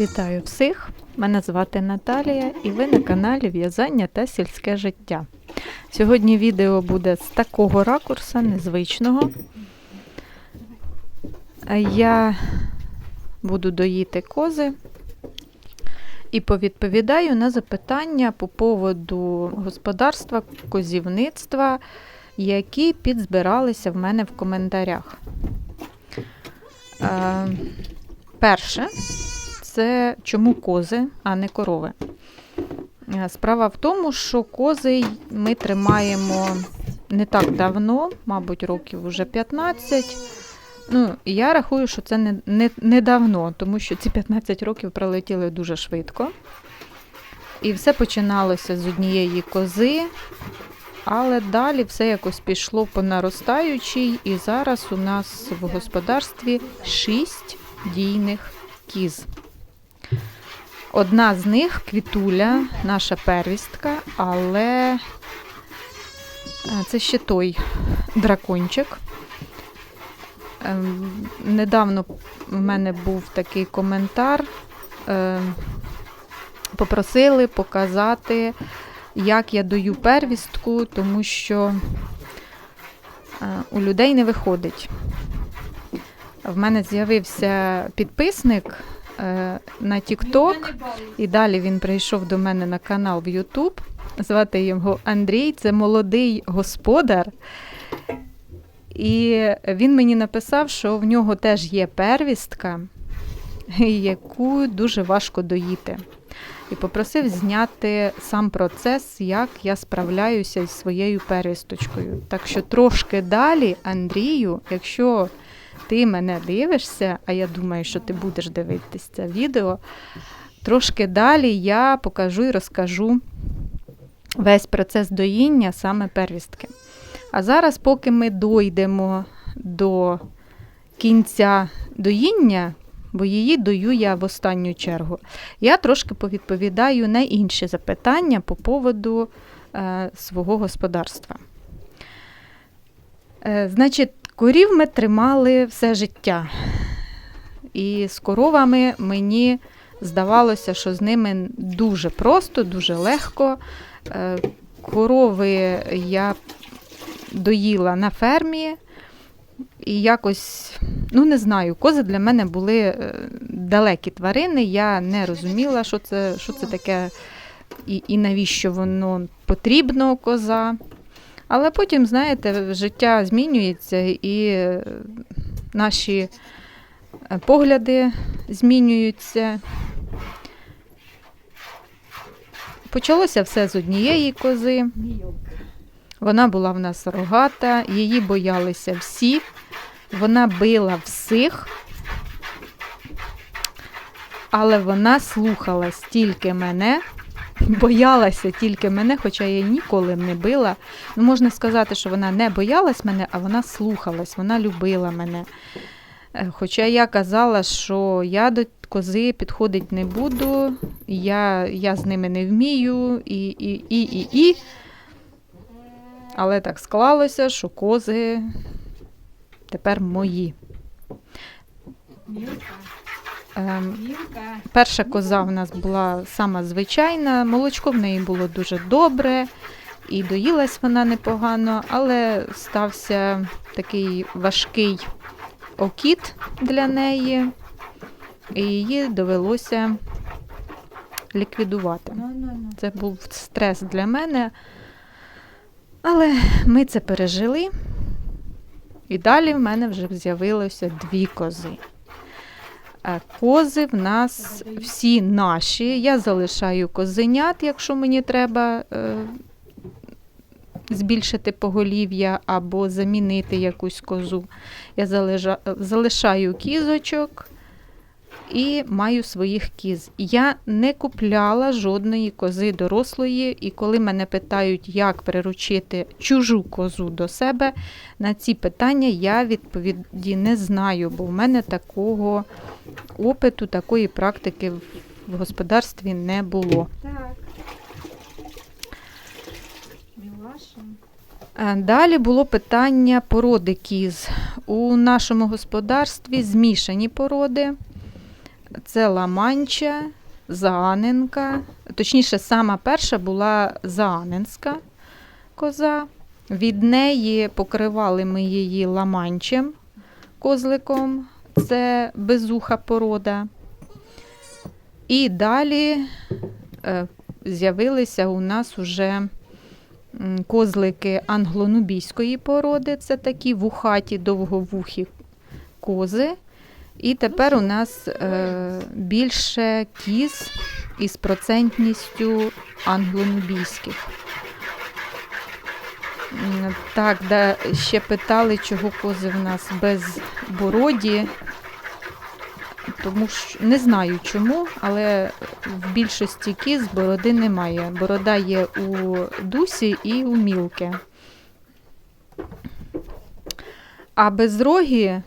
Вітаю всіх! Мене звати Наталія і ви на каналі В'язання та сільське життя. Сьогодні відео буде з такого ракурса, незвичного. Я буду доїти кози і повідповідаю на запитання по поводу господарства, козівництва, які підзбиралися в мене в коментарях. Е, Перше, це чому кози, а не корови. Е, Справа в тому, що кози ми тримаємо не так давно, мабуть, років вже 15. Ну, я рахую, що це не, не, не давно, тому що ці 15 років пролетіли дуже швидко. І все починалося з однієї кози, але далі все якось пішло по наростаючій, і зараз у нас в господарстві 6 дійних кіз. Одна з них квітуля, наша первістка, але е, це ще той дракончик. Ем, Недавно в мене був такий коментар. ем, Попросили показати, як я даю первістку, тому що е, у людей не виходить. В мене з'явився підписник на TikTok, і далі він прийшов до мене на канал в YouTube. Звати його Андрій, це молодий господар. І він мені написав, що в нього теж є первістка, яку дуже важко доїти. І попросив зняти сам процес, як я справляюся із своєю первісточкою. Так що трошки далі, Андрію, якщо ти мене дивишся, а я думаю, що ти будеш дивитися це відео, трошки далі я покажу і розкажу весь процес доїння саме первістки. А зараз, поки ми дойдемо до кінця доїння, бо її дою я в останню чергу, я трошки повідповідаю на інші запитання по поводу е, свого господарства. Е, значить, корів ми тримали все життя. І з коровами мені здавалося, що з ними дуже просто, дуже легко. Е, Корови я доїла на фермі. І якось, ну не знаю, кози для мене були е, далекі тварини. Я не розуміла, що це, що це таке і, і навіщо воно потрібно коза. Але потім, знаєте, життя змінюється і е, наші е, погляди змінюються. Почалося все з однієї кози. Вона була в нас рогата, її боялися всі. Вона била всіх, але вона слухалась тільки мене, боялася тільки мене, хоча я ніколи не била. Ну, можна сказати, що вона не боялась мене, а вона слухалась, вона любила мене. Е, Хоча я казала, що я до кози підходити не буду, я, я з ними не вмію, і, і, і, і, і. Але так склалося, що кози тепер мої. Ем, перша коза в нас була сама звичайна, молочко в неї було дуже добре, і доїлась вона непогано, але стався такий важкий окіт для неї, і її довелося ліквідувати. Це був стрес для мене. Але ми це пережили. І далі в мене вже з'явилося дві кози. Кози в нас всі наші. Я залишаю козенят, якщо мені треба е, збільшити поголів'я або замінити якусь козу. Я залишаю кізочок і маю своїх кіз. Я не купляла жодної кози дорослої, і коли мене питають, як приручити чужу козу до себе, на ці питання я відповіді не знаю, бо в мене такого опиту, такої практики в- господарстві не було. Так. Е, Далі було питання породи кіз. У нашому господарстві змішані породи. Це Ламанча, Зааненка. Точніше, сама перша була Зааненська коза. Від неї покривали ми її ламанчем, козликом. Це безуха порода. І далі е, з'явилися у нас уже козлики англонубійської породи. Це такі вухаті, довговухі кози. І тепер у нас е, більше кіз із процентністю англонубійських. Так, да, ще питали, чого кози в нас без бороді. Тому що не знаю чому, але в більшості кіз бороди немає. Борода є у дусі і у мілки. А безрогі,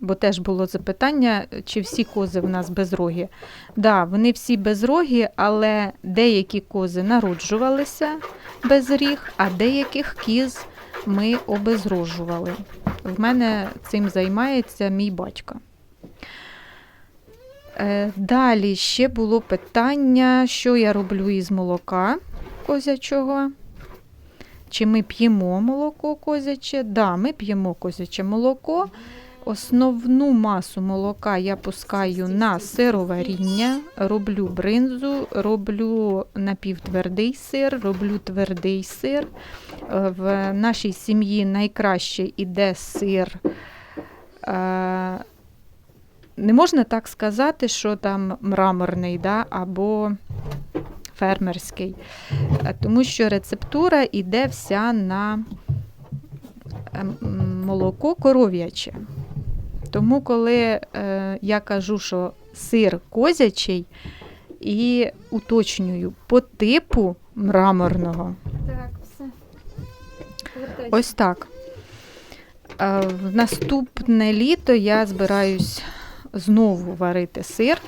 бо теж було запитання, чи всі кози в нас безрогі. Так, да, вони всі безрогі, але деякі кози народжувалися без ріг, а деяких кіз ми обезрожували. В мене цим займається мій батько. Е, Далі ще було питання, що я роблю із молока козячого. Чи ми п'ємо молоко козяче? Да, ми п'ємо козяче молоко. Основну масу молока я пускаю на сироваріння, роблю бринзу, роблю напівтвердий сир, роблю твердий сир. Е, В нашій сім'ї найкраще іде сир. е, Не можна так сказати, що там мраморний да, або фермерський, Е, тому що рецептура йде вся на е, молоко коров'яче. Тому, коли е, я кажу, що сир козячий, і уточнюю по типу мраморного. Так, все. Ось так. Е, В наступне літо я збираюсь знову варити сир.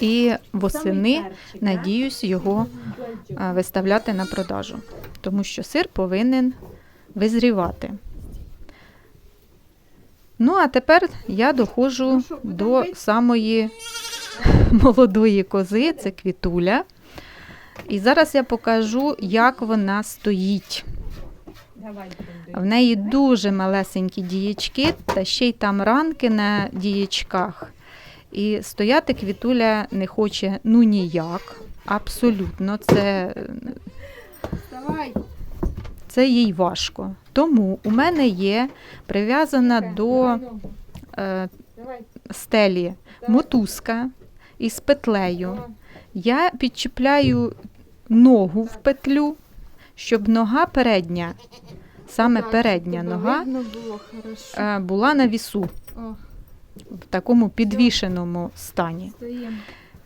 І восени надіюсь його е, виставляти на продажу, тому що сир повинен визрівати. Ну, а тепер я доходжу до самої молодої кози, це квітуля. І зараз я покажу, як вона стоїть. В неї дуже малесенькі дієчки, та ще й там ранки на дієчках. І стояти квітуля не хоче ну ніяк. Абсолютно, це, Давай. Це їй важко. Тому у мене є прив'язана до е, стелі. Мотузка із петлею. Я підчіпляю ногу в петлю, щоб нога передня, саме передня нога, е, була на вісу. В такому підвішеному стані.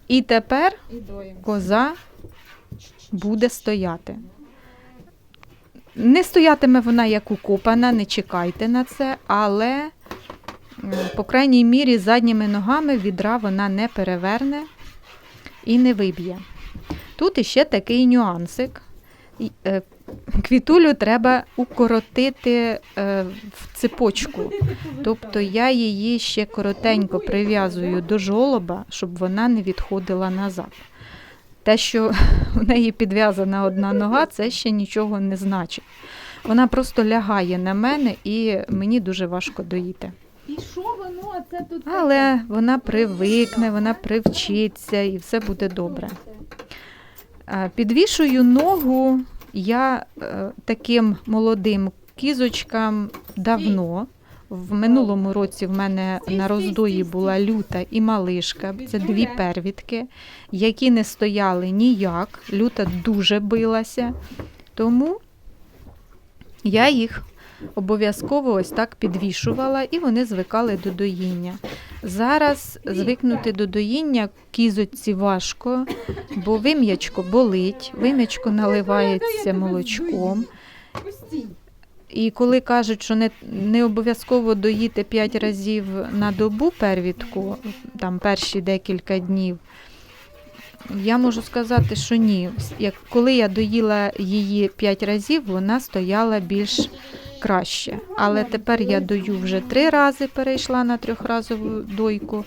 І тепер коза буде стояти. Не стоятиме вона як укопана, не чекайте на це, але, по крайній мірі, задніми ногами відра вона не переверне і не виб'є. Тут іще такий нюансик. Е, Квітулю треба укоротити е, в цепочку. Тобто я її ще коротенько прив'язую до жолоба, щоб вона не відходила назад. Те, що у неї підв'язана одна нога, це ще нічого не значить. Вона просто лягає на мене і мені дуже важко доїти. І що воно? Це тут Але вона привикне, вона привчиться і все буде добре. Підвішую ногу я е, таким молодим кізочкам давно. В минулому році в мене на роздої була люта і малишка. Це дві первідки, які не стояли ніяк. Люта дуже билася. Тому я їх обов'язково ось так підвішувала, і вони звикали до доїння. Зараз звикнути до доїння кізочці важко, бо вим'ячко болить, вим'ячко наливається молочком. І коли кажуть, що не, не обов'язково доїти 5 разів на добу первідку, там перші декілька днів, я можу сказати, що ні. Як, коли я доїла її 5 разів, вона стояла більш краще. Але тепер я дою вже три рази, перейшла на трьохразову дойку,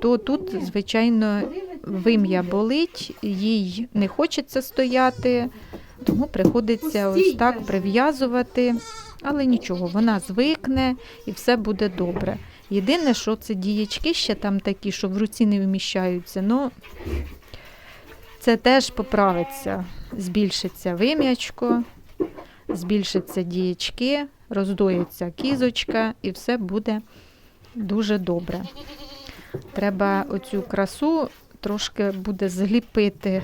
то тут, звичайно, вим'я болить, їй не хочеться стояти, тому приходиться ось так прив'язувати. Але нічого, вона звикне і все буде добре. Єдине, що це діячки ще там такі, що в руці не вміщаються. Ну, це теж поправиться. Збільшиться вим'ячко, збільшиться діячки, роздоїться кізочка, і все буде дуже добре. Треба оцю красу трошки буде зліпити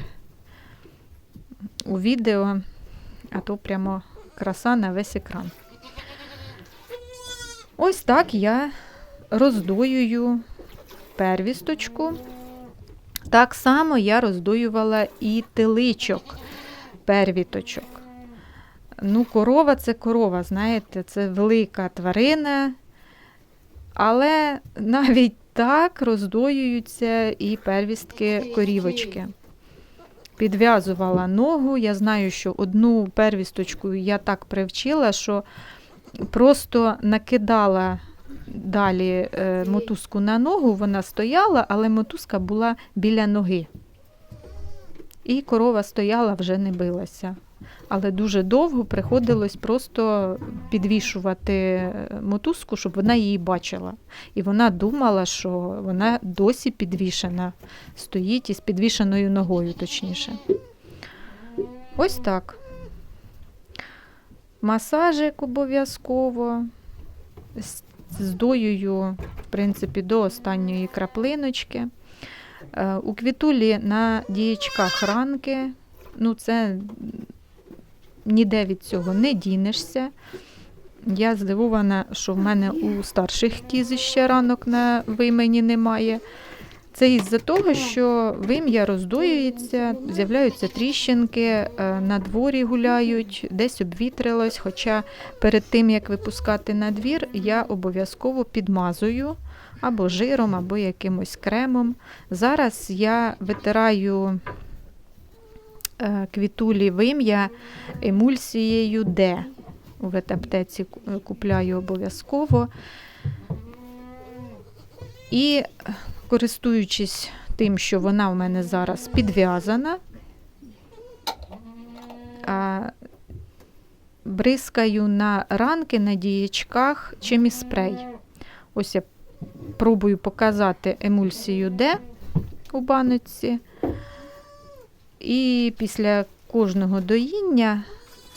у відео, а то прямо краса на весь екран. Ось так я роздоюю первісточку. Так само я роздоювала і теличок первіточок. Ну, корова це корова, знаєте, це велика тварина. Але навіть так роздоюються і первістки корівочки. Підв'язувала ногу. Я знаю, що одну первісточку я так привчила, що просто накидала далі е, мотузку на ногу, вона стояла, але мотузка була біля ноги. І корова стояла, вже не билася. Але дуже довго приходилось просто підвішувати е, мотузку, щоб вона її бачила. І вона думала, що вона досі підвішена, стоїть із підвішеною ногою, точніше. Ось так. Масажик обов'язково. Здоюю, в принципі, до останньої краплиночки. Е, У квітулі на дієчках ранки. Ну, це ніде від цього не дінешся. Я здивована, що в мене у старших кіз ще ранок на вимені немає. Це із-за того, що вим'я роздоюється, з'являються тріщинки, е, на дворі гуляють, десь обвітрилось. Хоча перед тим, як випускати на двір, я обов'язково підмазую або жиром, або якимось кремом. Зараз я витираю е, квітулі вим'я емульсією Д. У ветаптеці купляю обов'язково. І користуючись тим, що вона в мене зараз підв'язана, бризкаю на ранки на діячках чиміспрей. Ось я пробую показати емульсію Д у баночці. І після кожного доїння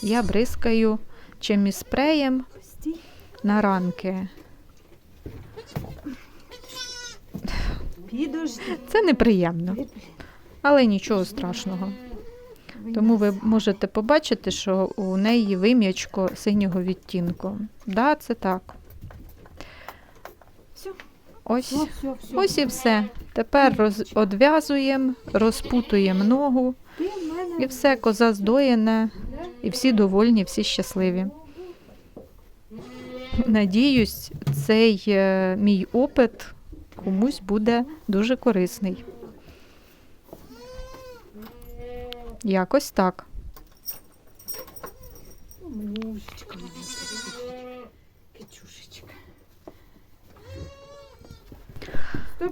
я бризкаю чиміспреєм на ранки. Це неприємно, але нічого страшного. Тому ви можете побачити, що у неї вим'ячко синього відтінку. Да, це так. Ось, ось і все. Тепер роз... одв'язуємо, розпутуємо ногу, і все, коза здоєна, і всі довольні, всі щасливі. Надіюсь, цей е, мій опит комусь буде дуже корисний. Якось так. Мушечка.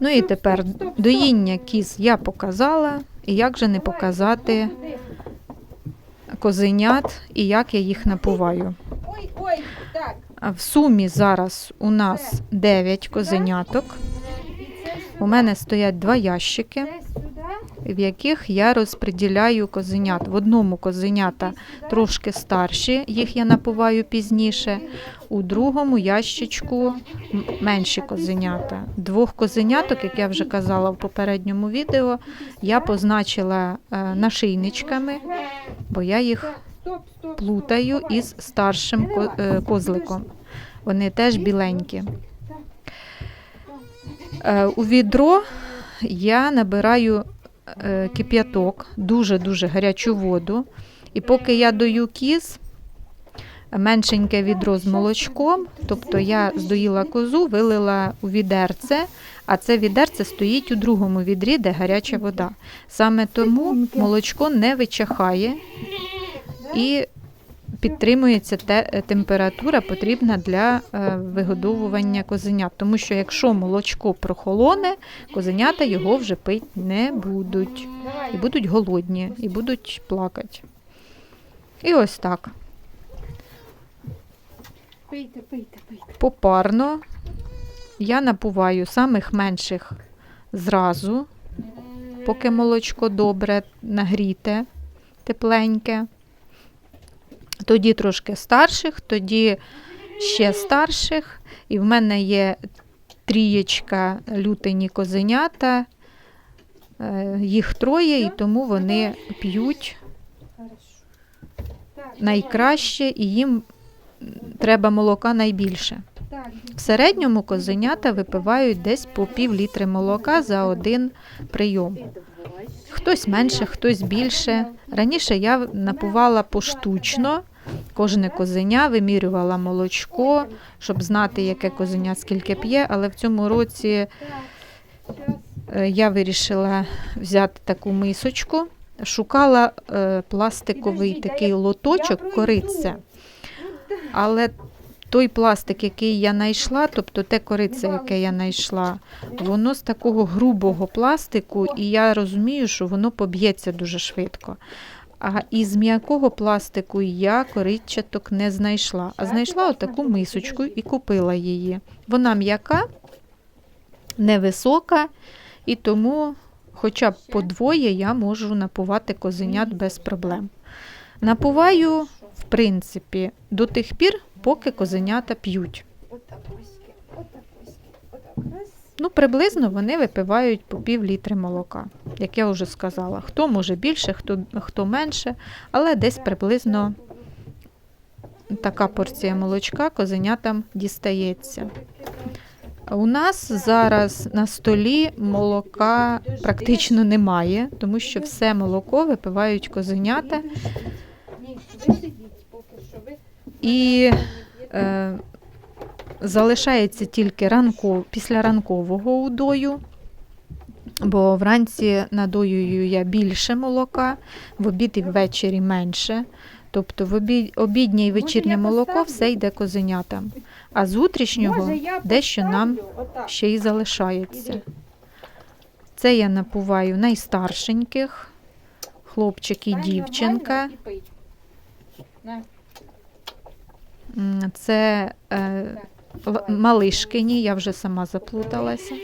Ну і тепер доїння кіз я показала, і як же не показати козенят і як я їх напуваю. В сумі зараз у нас 9 козеняток. У мене стоять два ящики, в яких я розподіляю козенят. В одному козенята трошки старші, їх я напуваю пізніше. У другому ящичку менші козенята. Двох козеняток, як я вже казала в попередньому відео, я позначила е, нашийничками, бо я їх плутаю із старшим е, козликом. Вони теж біленькі. Е, У відро я набираю е, кип'яток, дуже-дуже гарячу воду. І поки я дою кіз, меншеньке відро з молочком, тобто я здоїла козу, вилила у відерце, а це відерце стоїть у другому відрі, де гаряча вода. Саме тому молочко не вичахає і підтримується те, е, температура потрібна для е, вигодовування козенят. Тому що якщо молочко прохолоне, козенята його вже пити не будуть. І будуть голодні, і будуть плакати. І ось так. Пийте, пийте, пийте. Попарно я напуваю самих менших зразу, поки молочко добре нагріте, тепленьке. Тоді трошки старших, тоді ще старших. І в мене є трієчка лютені козенята. Е, Їх троє, і тому вони п'ють найкраще, і їм треба молока найбільше. В середньому козенята випивають десь по пів літри молока за один прийом. Хтось менше, хтось більше. Раніше я напувала поштучно, кожне козеня вимірювала молочко, щоб знати, яке козеня скільки п'є, але в цьому році е, я вирішила взяти таку мисочку, шукала е, пластиковий такий лоточок кориця. Але той пластик, який я знайшла, тобто те корице, яке я знайшла, воно з такого грубого пластику, і я розумію, що воно поб'ється дуже швидко. А із м'якого пластику я коричаток не знайшла, а знайшла отаку мисочку і купила її. Вона м'яка, невисока, і тому хоча б по двоє я можу напувати козенят без проблем. Напуваю, в принципі, до тих пір, поки козенята п'ють. Ну, приблизно вони випивають по пів літри молока, як я вже сказала. Хто може більше, хто, хто менше, але десь приблизно така порція молочка козенятам дістається. У нас зараз на столі молока практично немає, тому що все молоко випивають козенята. Ні, ви сидіть поки що. Ви І е, залишається тільки ранку, після ранкового удою, бо вранці надоюю я більше молока, в обід і ввечері менше. Тобто в обід, обіднє і вечірнє молоко все йде козенятам. А з утрішнього дещо нам ще й залишається. Це я напуваю найстаршеньких, хлопчик і дівчинка. нормально і пий. На. М, Це е, Малишкині, я вже сама заплуталася.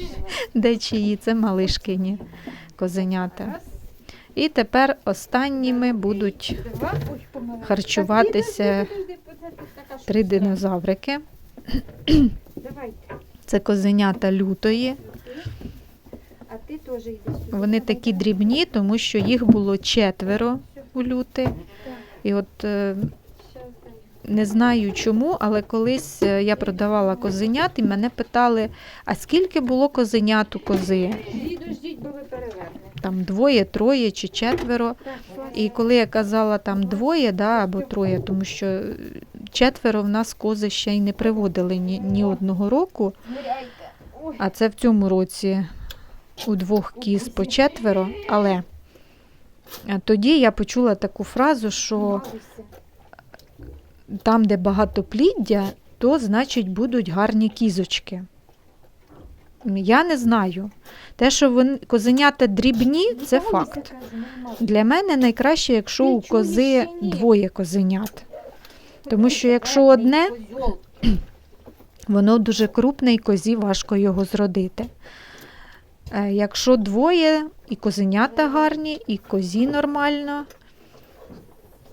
Де чиї? Це малишкині козенята. І тепер останніми будуть харчуватися три динозаврики. Це козенята лютої. Вони такі дрібні, тому що їх було четверо у люти. І от е. Не знаю чому, але колись е, я продавала козенят і мене питали, а скільки було козенят у кози? Там двоє, троє чи четверо. І коли я казала там двоє, да, або троє, тому що е, четверо в нас кози ще й не приводили ні, ні одного року, а це в цьому році у двох кіз по четверо. Але е, тоді я почула таку фразу, що. Там, де багато пліддя, то значить будуть гарні кізочки. Я не знаю. Те, що вони, козенята дрібні, це факт. Для мене найкраще, якщо у кози двоє козенят. Тому що якщо одне, воно дуже крупне і козі важко його зродити. Е, Якщо двоє, і козенята гарні, і козі нормально,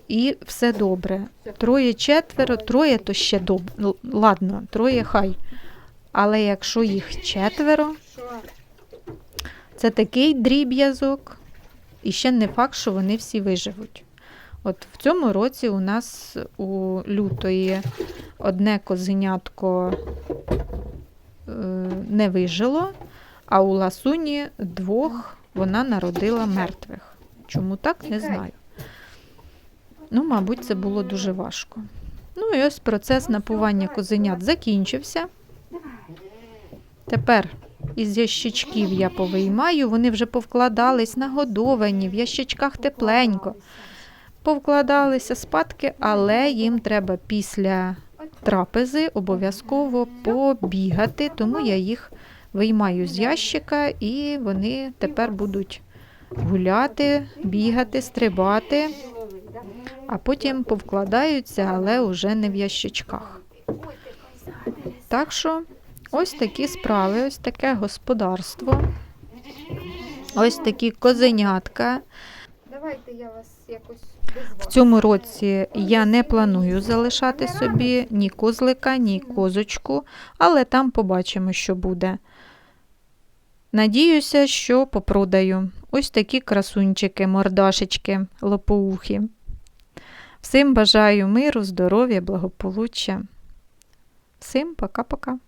і все добре. Троє, четверо, троє то ще добре. Ладно, троє хай. Але якщо їх четверо, Це такий дріб'язок, і ще не факт, що вони всі виживуть. От в цьому році у нас у лютої одне козенятко е, не вижило, а у ласуні двох вона народила мертвих. Чому так, не знаю. Ну, мабуть, це було дуже важко. Ну і ось процес напування козенят закінчився. Тепер із ящичків я повиймаю, вони вже повкладались, нагодовані, в ящичках тепленько. повкладалися спадки, але їм треба після трапези обов'язково побігати, тому я їх виймаю з ящика і вони тепер будуть гуляти, бігати, стрибати, а потім повкладаються, але вже не в ящичках. Так що ось такі справи, ось таке господарство, ось такі козенятка. Давайте я вас якось В цьому році я не планую залишати собі ні козлика, ні козочку, але там побачимо, що буде. Надіюся, що попродаю. Ось такі красунчики, мордашечки, лопоухі. Всім бажаю миру, здоров'я, благополуччя. Всім пока-пока.